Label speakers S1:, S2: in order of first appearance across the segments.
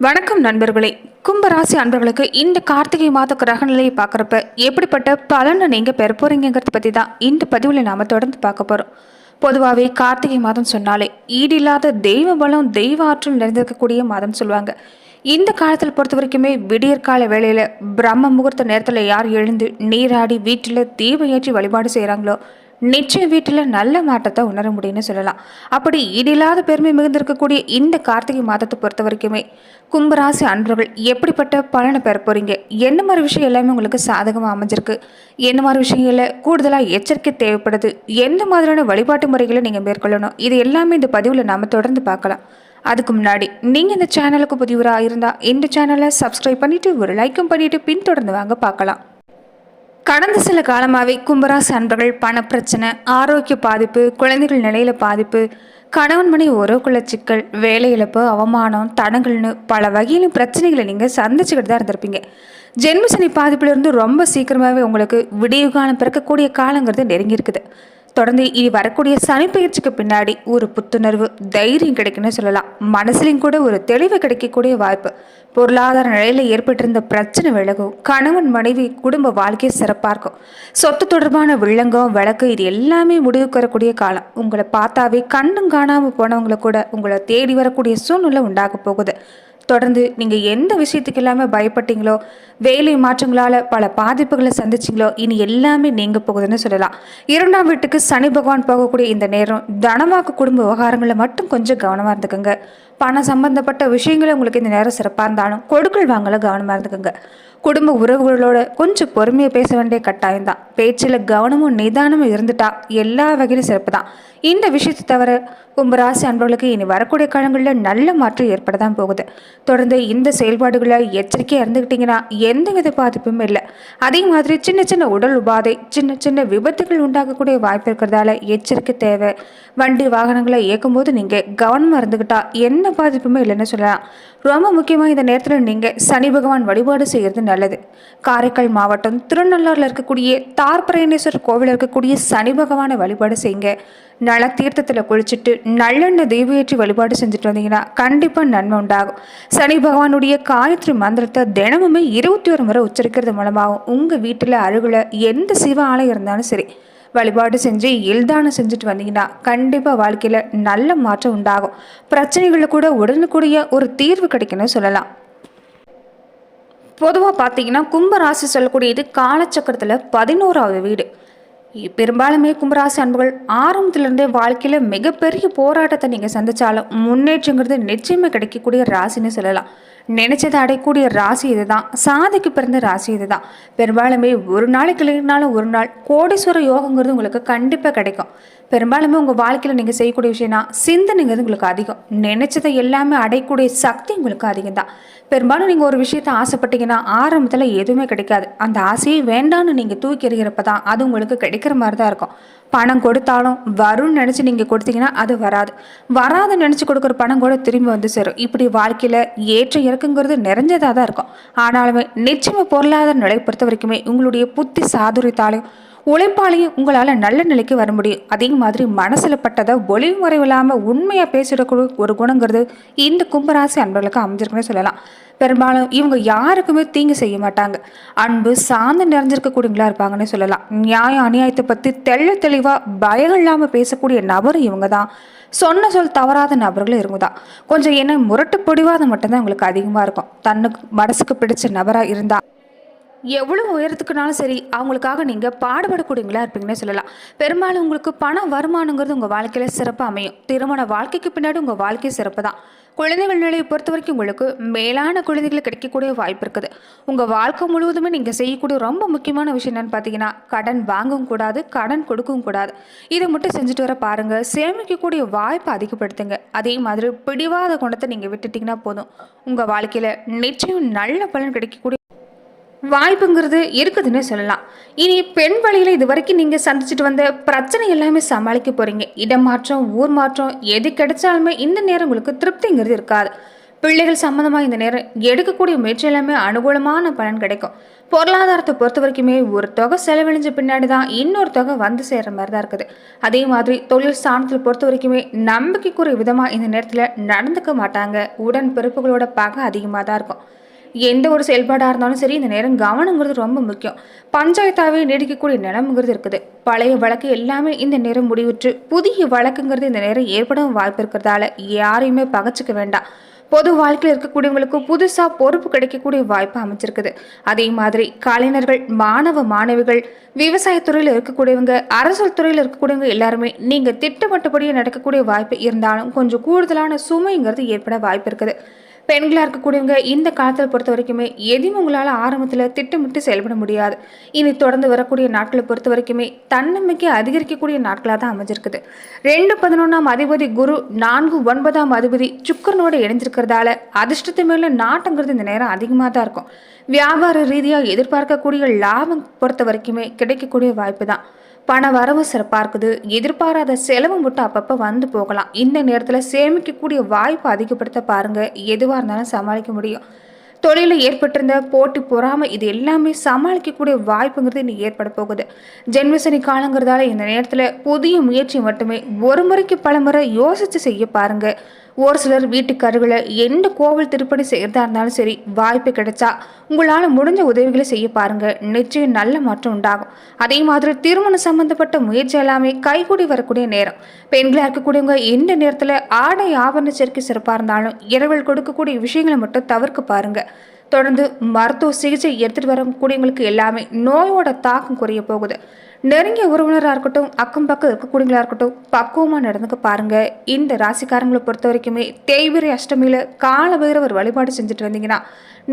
S1: வணக்கம் நண்பர்களே. கும்பராசி அன்பர்களுக்கு இந்த கார்த்திகை மாத கிரக நிலையை பார்க்குறப்ப எப்படிப்பட்ட பலனை நீங்கள் பெற போகிறீங்கிறத பற்றி தான் இந்த பதிவில் நாம் தொடர்ந்து பார்க்க போகிறோம் பொதுவாகவே கார்த்திகை மாதம் சொன்னாலே ஈடில்லாத தெய்வ பலம் தெய்வ ஆற்றல் நிறைந்திருக்கக்கூடிய மாதம் சொல்லுவாங்க. இந்த காலத்தில் பொறுத்த வரைக்குமே விடியற்கால வேளையில் பிரம்ம முகூர்த்த நேரத்தில் யார் எழுந்து நீராடி வீட்டில் தீபம் ஏற்றி வழிபாடு செய்கிறாங்களோ நிச்சயம் வீட்டில் நல்ல மாற்றத்தை உணர முடியும்னு சொல்லலாம். அப்படி இடில்லாத பெருமை மிகுந்திருக்கக்கூடிய இந்த கார்த்திகை மாதத்தை பொறுத்த வரைக்குமே கும்பராசி அன்பர்கள் எப்படிப்பட்ட பலனை பெற போகிறீங்க என்ன மாதிரி விஷயம் எல்லாமே உங்களுக்கு சாதகமாக அமைஞ்சிருக்கு? என்ன மாதிரி விஷயங்களில் கூடுதலாக எச்சரிக்கை தேவைப்படுது? எந்த மாதிரியான வழிபாட்டு முறைகளை நீங்கள் மேற்கொள்ளணும்? இது எல்லாமே இந்த பதிவில் நாம் தொடர்ந்து பார்க்கலாம். அதுக்கு முன்னாடி நீங்கள் இந்த சேனலுக்கு புதியவராக இருந்தால் இந்த சேனலை சப்ஸ்கிரைப் பண்ணிவிட்டு ஒரு லைக்கும் பண்ணிவிட்டு பின்தொடர்ந்து வாங்க பார்க்கலாம். கடந்த சில காலமாகவே கும்பராசி அன்பர்கள் பணப்பிரச்சனை ஆரோக்கிய பாதிப்பு குழந்தைகள் நிலையில பாதிப்பு கணவன் மணி உறவுக்குள்ள சிக்கல் வேலை இழப்பு அவமானம் தடங்கள்னு பல வகையிலும் பிரச்சனைகளை நீங்கள் சந்திச்சுக்கிட்டு தான் இருந்திருப்பீங்க ஜென்மசனி பாதிப்பிலிருந்து ரொம்ப சீக்கிரமாகவே உங்களுக்கு விடிய காலம் பிறக்கக்கூடிய காலங்கிறது நெருங்கி இருக்குது தொடர்ந்து இனி வரக்கூடிய சனி பயிற்சிக்கு பின்னாடி ஒரு புத்துணர்வு தைரியம் கிடைக்குன்னு சொல்லலாம். மனசுலையும் கூட ஒரு தெளிவு கிடைக்கக்கூடிய வாய்ப்பு. பொருளாதார நிலையில் ஏற்பட்டிருந்த பிரச்சனை விலகும். கணவன் மனைவி குடும்ப வாழ்க்கையை சிறப்பாக இருக்கும். சொத்து தொடர்பான வில்லங்கம் விளக்கு இது எல்லாமே முடிவுக்கு வரக்கூடிய காலம். உங்களை பார்த்தாவே கண்ணும் காணாமல் போனவங்களை கூட உங்களை தேடி வரக்கூடிய சூழ்நிலை உண்டாக போகுது. தொடர்ந்து நீங்கள் எந்த விஷயத்துக்கு எல்லாமே பயப்பட்டீங்களோ வேலை மாற்றங்களால் பல பாதிப்புகளை சந்திச்சிங்களோ இனி எல்லாமே நீங்கள் போகுதுன்னு சொல்லலாம். இரண்டாம் வீட்டுக்கு சனி பகவான் போகக்கூடிய இந்த நேரம் தனமாக்க குடும்ப விவகாரங்களில் மட்டும் கொஞ்சம் கவனமாக இருந்துக்கோங்க. பணம் சம்பந்தப்பட்ட விஷயங்களும் உங்களுக்கு இந்த நேரம் சிறப்பாக இருந்தாலும் கொடுக்கல் வாங்கல கவனமாக இருந்துக்கோங்க. குடும்ப உறவுகளோட கொஞ்சம் பொறுமையை பேச வேண்டிய கட்டாயம் தான். பேச்சில் கவனமும் நிதானமும் இருந்துட்டா எல்லா வகையிலும் சிறப்பு தான். இந்த விஷயத்தை தவிர கும்பராசி அன்பர்களுக்கு இனி வரக்கூடிய காலங்களில் நல்ல மாற்றம் ஏற்பட தான் போகுது. தொடர்ந்து இந்த செயல்பாடுகளை எச்சரிக்கையாக இருந்துக்கிட்டிங்கன்னா எந்த வித பாதிப்பும் இல்லை. அதே மாதிரி சின்ன சின்ன உடல் உபாதை சின்ன சின்ன விபத்துகள் உண்டாகக்கூடிய வாய்ப்பு இருக்கிறதால எச்சரிக்கை தேவை. வண்டி வாகனங்களை இயக்கும்போது நீங்கள் கவனமாக இருந்துக்கிட்டா எந்த பாதிப்புமே இல்லைன்னு சொல்லலாம். ரொம்ப முக்கியமாக இந்த நேரத்தில் நீங்கள் சனி பகவான் வழிபாடு செய்கிறது நல்லது. காரைக்கால் மாவட்டம் திருநள்ளாரில் இருக்கக்கூடிய தார்பரேணேஸ்வரர் கோவில் இருக்கக்கூடிய சனி பகவானை வழிபாடு செய்யுங்க. நல தீர்த்தத்தில் குளிச்சுட்டு நல்லெண்ணெய் தெய்வேற்றி வழிபாடு செஞ்சுட்டு வந்தீங்கன்னா கண்டிப்பாக நன்மை உண்டாகும். சனி பகவானுடைய காயத்ரி மந்திரத்தை தினமுமே இருபத்தி ஒரு முறை உச்சரிக்கிறது மூலமாகவும் உங்கள் வீட்டில் அருகில் எந்த சிவ ஆலயம் இருந்தாலும் சரி வழிபாடு செஞ்சு எல்தானம் செஞ்சுட்டு வந்தீங்கன்னா கண்டிப்பாக வாழ்க்கையில் நல்ல மாற்றம் உண்டாகும். பிரச்சனைகளில் கூட உடனுக்குடைய ஒரு தீர்வு கிடைக்குன்னு சொல்லலாம். பொதுவாக பார்த்தீங்கன்னா கும்பராசி சொல்லக்கூடியது காலச்சக்கரத்தில் பதினோராவது வீடு. பெரும்பாலுமே கும்பராசி அன்புகள் ஆரம்பத்திலிருந்தே வாழ்க்கையில் மிகப்பெரிய போராட்டத்தை நீங்கள் சந்தித்தாலும் முன்னேற்றங்கிறது நிச்சயமே கிடைக்கக்கூடிய ராசின்னு சொல்லலாம். நினைச்சதை அடையக்கூடிய ராசி இதுதான். சாதிக்கு பிறந்த ராசி இதுதான். பெரும்பாலுமே ஒரு நாளைக்கு இல்லைனாலும் ஒரு நாள் கோடீஸ்வர யோகங்கிறது உங்களுக்கு கண்டிப்பாக கிடைக்கும். பெரும்பாலுமே உங்கள் வாழ்க்கையில் நீங்கள் செய்யக்கூடிய விஷயம்னா சிந்தனைங்கிறது உங்களுக்கு அதிகம். நினைச்சதை எல்லாமே அடையக்கூடிய சக்தி உங்களுக்கு அதிகம் தான் பெரும்பாலும் நீங்கள் ஒரு விஷயத்தை ஆசைப்பட்டீங்கன்னா ஆரம்பத்தில் எதுவுமே கிடைக்காது. அந்த ஆசையை வேண்டான்னு நீங்கள் தூக்கி எறிகிறப்ப தான் அது உங்களுக்கு கிடைக்கிற மாதிரி தான் இருக்கும். பணம் கொடுத்தாலும் வரும்னு நினச்சி நீங்கள் கொடுத்தீங்கன்னா அது வராது. வராது நினச்சி கொடுக்குற பணம் கூட திரும்பி வந்து சேரும். இப்படி வாழ்க்கையில் ஏற்ற இறக்குங்கிறது நிறைஞ்சதாக தான் இருக்கும். ஆனாலுமே நிச்சயமாக பொருளாதார நிலை பொறுத்த வரைக்குமே உங்களுடைய புத்தி சாதுரியத்தாலையும் உழைப்பாலையும் உங்களால் நல்ல நிலைக்கு வர முடியும். அதே மாதிரி மனசில் பட்டதை ஒளிவு முறைவு இல்லாமல் உண்மையாக பேசிடக்கூடிய ஒரு குணங்கிறது இந்த கும்பராசி அன்பர்களுக்கு அமைஞ்சிருக்குன்னு சொல்லலாம். பெரும்பாலும் இவங்க யாருக்குமே தீங்கு செய்ய மாட்டாங்க. அன்பு சார்ந்து நிறைஞ்சிருக்கக்கூடியவங்களா இருப்பாங்கன்னு சொல்லலாம். நியாய அநியாயத்தை பற்றி தெள்ள தெளிவாக பயம் இல்லாமல் பேசக்கூடிய நபர் இவங்க தான் சொன்ன சொல் தவறாத நபர்களும் இவங்க தான் கொஞ்சம் என்ன முரட்டு பிடிவாத மட்டும்தான் உங்களுக்கு அதிகமாக இருக்கும். தன்னுக்கு மனசுக்கு பிடிச்ச நபராக இருந்தால் எவ்வளோ உயரத்துக்குனாலும் சரி அவங்களுக்காக நீங்கள் பாடுபடக்கூடியவங்களா இருப்பீங்கன்னே சொல்லலாம். பெரும்பாலும் உங்களுக்கு பண வருமானங்கிறது உங்கள் வாழ்க்கையில் சிறப்பாக அமையும். திருமண வாழ்க்கைக்கு பின்னாடி உங்கள் வாழ்க்கை சிறப்பு தான். குழந்தைகள் நிலையை பொறுத்த வரைக்கும் உங்களுக்கு மேலான குழந்தைகள் கிடைக்கக்கூடிய வாய்ப்பு இருக்குது. உங்கள் வாழ்க்கை முழுவதுமே நீங்கள் செய்யக்கூடிய ரொம்ப முக்கியமான விஷயம் என்னென்னு பார்த்தீங்கன்னா கடன் வாங்கவும் கூடாது கடன் கொடுக்கவும் கூடாது. இதை மட்டும் செஞ்சுட்டு வர பாருங்கள் சேமிக்கக்கூடிய வாய்ப்பை அதிகப்படுத்துங்க. அதே மாதிரி பிடிவாத குணத்தை நீங்கள் விட்டுட்டிங்கன்னா போதும். உங்கள் வாழ்க்கையில் நிச்சயம் நல்ல பலன் கிடைக்கக்கூடிய வாய்ப்புங்கிறது இருக்குதுன்னு சொல்லலாம். இனி பெண் வழியில் இது வரைக்கும் நீங்கள் சந்திச்சுட்டு வந்த பிரச்சனை எல்லாமே சமாளிக்க போகிறீங்க இடம் மாற்றம் ஊர் மாற்றம் எது கிடைச்சாலுமே இந்த நேரம் உங்களுக்கு திருப்திங்கிறது இருக்காது. பிள்ளைகள் சம்மந்தமாக இந்த நேரம் எடுக்கக்கூடிய முயற்சி எல்லாமே அனுகூலமான பலன் கிடைக்கும். பொருளாதாரத்தை பொறுத்த வரைக்குமே ஒரு தொகை செலவழிஞ்ச பின்னாடி தான் இன்னொரு தொகை வந்து சேர்கிற மாதிரி தான் இருக்குது. அதே மாதிரி தொழில் ஸ்தானத்தில் பொறுத்த வரைக்குமே நம்பிக்கைக்குரிய விதமாக இந்த நேரத்தில் நடந்துக்க மாட்டாங்க. உடன் பிறப்புகளோட பகை அதிகமாக தான் இருக்கும். எந்த ஒரு செயல்பாடாக இருந்தாலும் சரி இந்த நேரம் கவனங்கிறது ரொம்ப முக்கியம். பஞ்சாயத்தாகவே நீடிக்கக்கூடிய நிலம்ங்கிறது இருக்குது. பழைய வழக்கு எல்லாமே இந்த நேரம் முடிவுற்று புதிய வழக்குங்கிறது இந்த நேரம் ஏற்படவும் வாய்ப்பு இருக்கிறதால யாரையுமே பகச்சிக்க வேண்டாம். பொது வாழ்க்கையில் இருக்கக்கூடியவங்களுக்கு புதுசாக பொறுப்பு கிடைக்கக்கூடிய வாய்ப்பு அமைச்சிருக்குது அதே மாதிரி கலைஞர்கள் மாணவ மாணவிகள் விவசாயத்துறையில் இருக்கக்கூடியவங்க அரசியல் துறையில் இருக்கக்கூடியவங்க எல்லாருமே நீங்கள் திட்டமிட்டபடியே நடக்கக்கூடிய வாய்ப்பு இருந்தாலும் கொஞ்சம் கூடுதலான சுமைங்கிறது ஏற்பட வாய்ப்பு இருக்குது. பெண்களாக இருக்கக்கூடியவங்க இந்த காலத்தில் பொறுத்த வரைக்குமே எதையும் உங்களால் ஆரம்பத்தில் திட்டமிட்டு செயல்பட முடியாது. இனி தொடர்ந்து வரக்கூடிய நாட்களை பொறுத்த வரைக்குமே தன்னம்பிக்கை அதிகரிக்கக்கூடிய நாட்களாக தான் அமைஞ்சிருக்குது. ரெண்டு பதினொன்றாம் அதிபதி குரு நான்கு ஒன்பதாம் அதிபதி சுக்கரனோடு இணைஞ்சிருக்கிறதால அதிர்ஷ்டத்து மேலே நாட்டங்கிறது இந்த நேரம் அதிகமாக தான் இருக்கும். வியாபார ரீதியாக எதிர்பார்க்கக்கூடிய லாபம் பொறுத்த வரைக்குமே கிடைக்கக்கூடிய வாய்ப்பு தான். பண வரவு சிறப்பாக இருக்குது எதிர்பாராத செலவு மட்டும் அப்பப்போ வந்து போகலாம். இந்த நேரத்தில் சேமிக்கக்கூடிய வாய்ப்பு அதிகப்படுத்த பாருங்கள் எதுவாக இருந்தாலும் சமாளிக்க முடியும். தொழிலில் ஏற்பட்டிருந்த போட்டி பொறாமை இது எல்லாமே சமாளிக்கக்கூடிய வாய்ப்புங்கிறது இன்னைக்கு ஏற்பட போகுது. ஜென்மசனி காலங்கிறதால இந்த நேரத்தில் புதிய முயற்சி மட்டுமே. ஒரு முறைக்கு பல முறை யோசித்து செய்ய பாருங்கள் ஒரு சிலர் வீட்டுக்கு அருகில் எந்த கோவில் திருப்பணி செய்கிறதா இருந்தாலும் சரி வாய்ப்பு கிடைச்சா உங்களால் முடிஞ்ச உதவிகளை செய்ய பாருங்கள் நிச்சயம் நல்ல மாற்றம் உண்டாகும். அதே மாதிரி திருமணம் சம்பந்தப்பட்ட முயற்சி எல்லாமே கைகூடி வரக்கூடிய நேரம். பெண்களாக இருக்கக்கூடியவங்க எந்த நேரத்தில் ஆடை ஆபரண சேர்க்கை சிறப்பாக இருந்தாலும் இரவல் கொடுக்கக்கூடிய விஷயங்களை மட்டும் தவிர்க்க பாருங்கள் தொடர்ந்து மருத்துவ சிகிச்சை எடுத்துகிட்டு வரக்கூடியவங்களுக்கு எல்லாமே நோயோட தாக்கம் குறைய போகுது. நெருங்கிய உறவினராக இருக்கட்டும் அக்கம் பக்கம் இருக்கக்கூடியவங்களாக இருக்கட்டும் பக்குவமாக நடந்துக்க பாருங்கள் இந்த ராசிக்காரங்களை பொறுத்த வரைக்குமே தேய்பிரை அஷ்டமியில் கால பைரவர் வழிபாடு செஞ்சுட்டு வந்தீங்கன்னா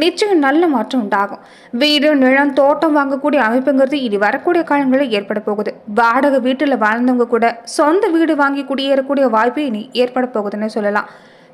S1: நிச்சயம் நல்ல மாற்றம் உண்டாகும். வீடு நிலம் தோட்டம் வாங்கக்கூடிய அமைப்புங்கிறது இனி வரக்கூடிய காலங்களில் ஏற்பட போகுது. வாடகை வீட்டில் வாழ்ந்தவங்க கூட சொந்த வீடு வாங்கி குடியேறக்கூடிய வாய்ப்பு இனி ஏற்பட போகுதுன்னு சொல்லலாம்.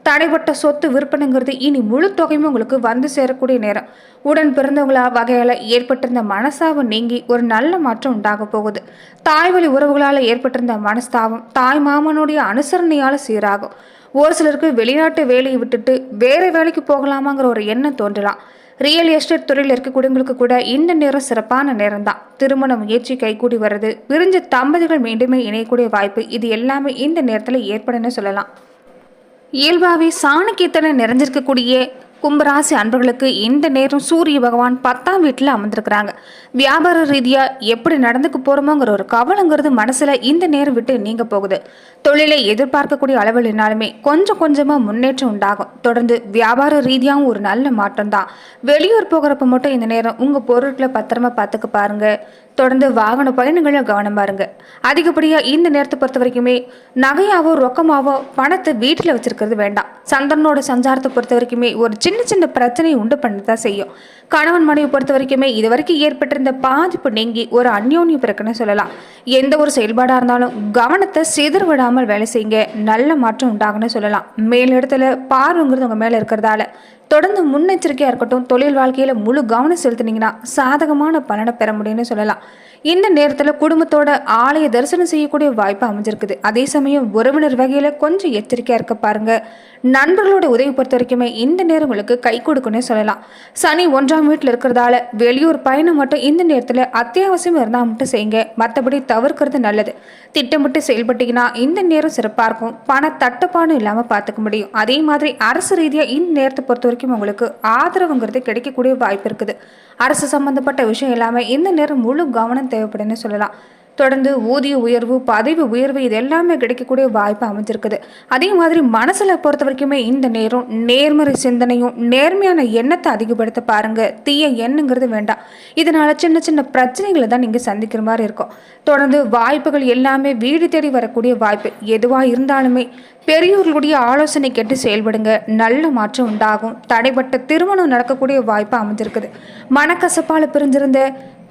S1: தடைப்பட்ட சொத்து விற்பனைங்கிறது இனி முழு தொகையும் உங்களுக்கு வந்து சேரக்கூடிய நேரம். உடன் பிறந்தவங்களா வகையால் ஏற்பட்டிருந்த மனசாபம் நீங்கி ஒரு நல்ல மாற்றம் உண்டாக போகுது. தாய்வழி உறவுகளால் ஏற்பட்டிருந்த மனஸ்தாபம் தாய் மாமனுடைய அனுசரணையால் சீராகும். ஒரு சிலருக்கு வெளிநாட்டு வேலையை விட்டுட்டு வேறு வேலைக்கு போகலாமாங்கிற ஒரு எண்ணம் தோன்றலாம். ரியல் எஸ்டேட் துறையில் இருக்கக்கூடியவங்களுக்கு கூட இந்த நேரம் சிறப்பான நேரம் தான் திருமண முயற்சி கைகூடி வர்றது பிரிஞ்ச தம்பதிகள் மீண்டுமே இணையக்கூடிய வாய்ப்பு இது எல்லாமே இந்த நேரத்தில் ஏற்படுன்னு சொல்லலாம். இயல்பாகவே சாணக்கியத்தனை நிறைஞ்சிருக்கக்கூடிய கும்பராசி அன்பர்களுக்கு இந்த நேரம் சூரிய பகவான் பத்தாம் வீட்டில் அமர்ந்திருக்கிறாங்க. வியாபார ரீதியாக எப்படி நடந்துக்கு போகிறோமோங்கிற ஒரு கவலைங்கிறது மனசில் இந்த நேரம் விட்டு நீங்க போகுது. தொழிலை எதிர்பார்க்கக்கூடிய அளவில் இருந்தாலுமே கொஞ்சம் கொஞ்சமாக முன்னேற்றம் உண்டாகும். தொடர்ந்து வியாபார ரீதியாகவும் ஒரு நல்ல மாற்றம் தான் வெளியூர் போகிறப்ப மட்டும் இந்த நேரம் உங்கள் பொருட்களை பத்திரமா பார்த்துக்க பாருங்கள் தொடர்ந்து வாகன பயணங்களில் கவனம் பாருங்க. அதிகப்படியாக இந்த நேரத்தை பொறுத்த வரைக்குமே நகையாவோ ரொக்கமாவோ பணத்தை வீட்டில் வச்சிருக்கிறது வேண்டாம். சந்திரனோட சஞ்சாரத்தை பொறுத்த வரைக்குமே ஒரு சின்ன சின்ன பிரச்சனையை உண்டு பண்ணதான் செய்யும். கணவன் மனைவி பொறுத்த வரைக்குமே இது வரைக்கும் ஏற்பட்டிருந்த பாதிப்பு நீங்கி ஒரு அந்யோன்யம் பிறக்குன்னு சொல்லலாம். எந்த ஒரு செயல்பாடாக இருந்தாலும் கவனத்தை சிதற விடாமல் வேலை செய்யுங்க. நல்ல மாற்றம் உண்டாகுன்னு சொல்லலாம். மேலிடத்துல பார்வைங்கிறது உங்கள் மேலே இருக்கிறதால தொடர்ந்து முன்னெச்சரிக்கையாக இருக்கட்டும் தொழில் வாழ்க்கையில் முழு கவனம் செலுத்தினீங்கன்னா சாதகமான பலனை பெற முடியும்னு சொல்லலாம். இந்த நேரத்தில் குடும்பத்தோட ஆலய தரிசனம் செய்யக்கூடிய வாய்ப்பு அமைஞ்சிருக்குது. அதே சமயம் உறவினர் வகையில் கொஞ்சம் எச்சரிக்கையாக இருக்க பாருங்க. நண்பர்களோட உதவி பொறுத்த வரைக்குமே இந்த நேரம் உங்களுக்கு கை கொடுக்குன்னே சொல்லலாம். சனி ஒன்றாம் வீட்டில் இருக்கிறதால வெளியூர் பயணம் மட்டும் இந்த நேரத்தில் அத்தியாவசியம் இருந்தால் மட்டும் செய்யுங்க. மற்றபடி தவிர்க்கிறது நல்லது. திட்டமிட்டு செயல்பட்டீங்கன்னா இந்த நேரம் சிறப்பாக இருக்கும். பண தட்டுப்பாடும் இல்லாமல் பார்த்துக்க முடியும். அதே மாதிரி அரசு ரீதியாக இந்த நேரத்தை பொறுத்த வரைக்கும் உங்களுக்கு ஆதரவுங்கிறது கிடைக்கக்கூடிய வாய்ப்பு இருக்குது. அரசு சம்பந்தப்பட்ட விஷயம் எல்லாமே இந்த நேரம் முழு கவனம் தேவைப்படுன்னு சொல்லலாம். தொடர்ந்து ஊதிய உயர்வு பதவி உயர்வு இது எல்லாமே கிடைக்கக்கூடிய வாய்ப்பு அமைஞ்சிருக்குது. அதே மாதிரி மனசில் பொறுத்த வரைக்குமே இந்த நேரம் நேர்மறை சிந்தனையும் நேர்மையான எண்ணத்தை அதிகப்படுத்த பாருங்க. தீய எண்ணங்கிறது வேண்டாம். இதனால சின்ன சின்ன பிரச்சனைகளை தான் நீங்கள் சந்திக்கிற மாதிரி இருக்கும். தொடர்ந்து வாய்ப்புகள் எல்லாமே வீடு தேடி வரக்கூடிய வாய்ப்பு எதுவாக இருந்தாலுமே பெரியோர்களுடைய ஆலோசனை கேட்டு செயல்படுங்க. நல்ல மாற்றம் உண்டாகும். தடைப்பட்ட திருமணம் நடக்கக்கூடிய வாய்ப்பு அமைஞ்சிருக்குது. மனக்கசப்பால் பிரிஞ்சிருந்த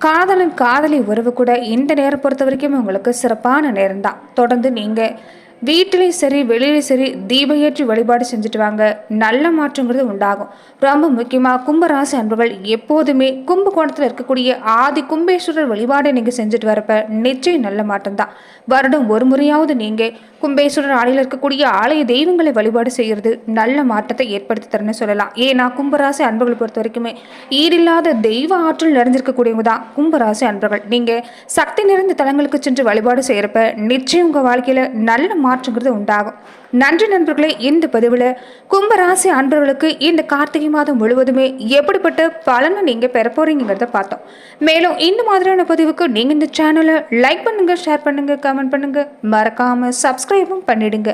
S1: காதலன் காதலி உறவு கூட இந்த நேரம் பொறுத்த வரைக்கும் உங்களுக்கு சிறப்பான நேரம் தான் தொடர்ந்து நீங்கள் வீட்டிலையும் சரி வெளியிலையும் சரி தீப ஏற்றி வழிபாடு செஞ்சுட்டு வாங்க. நல்ல மாற்றங்கிறது உண்டாகும். ரொம்ப முக்கியமாக கும்பராசி அன்பர்கள் எப்போதுமே கும்பகோணத்தில் இருக்கக்கூடிய ஆதி கும்பேஸ்வரர் வழிபாடை நீங்கள் செஞ்சுட்டு வரப்ப நிச்சயம் நல்ல மாற்றம் தான் வருடம் ஒரு முறையாவது நீங்கள் கும்பேஸ்வரர் ஆலையில் இருக்கக்கூடிய ஆலய தெய்வங்களை வழிபாடு செய்கிறது நல்ல மாற்றத்தை ஏற்படுத்தி தரணும்னு சொல்லலாம். ஏன்னா கும்பராசி அன்பர்களை பொறுத்த வரைக்குமே ஈடில்லாத தெய்வ ஆற்றல் நிறைஞ்சிருக்கக்கூடியவங்க தான் கும்பராசி அன்பர்கள். நீங்கள் சக்தி நிறைந்த தலங்களுக்கு சென்று வழிபாடு செய்கிறப்ப நிச்சயம் உங்கள் வாழ்க்கையில் நல்ல மாற்றங்கிறது உண்டாகும். நன்றி நண்பர்களே இந்த பதிவில் கும்பராசி அன்பர்களுக்கு இந்த கார்த்திகை மாதம் முழுவதுமே எப்படிப்பட்ட பலனை நீங்கள் பெற போகிறீங்கிறத பார்த்தோம். மேலும் இந்த மாதிரியான பதிவுக்கு நீங்கள் இந்த சேனலை லைக் பண்ணுங்கள் ஷேர் பண்ணுங்கள் கமெண்ட் பண்ணுங்கள் மறக்காமல் சப்ஸ்கிரைபும் பண்ணிடுங்க.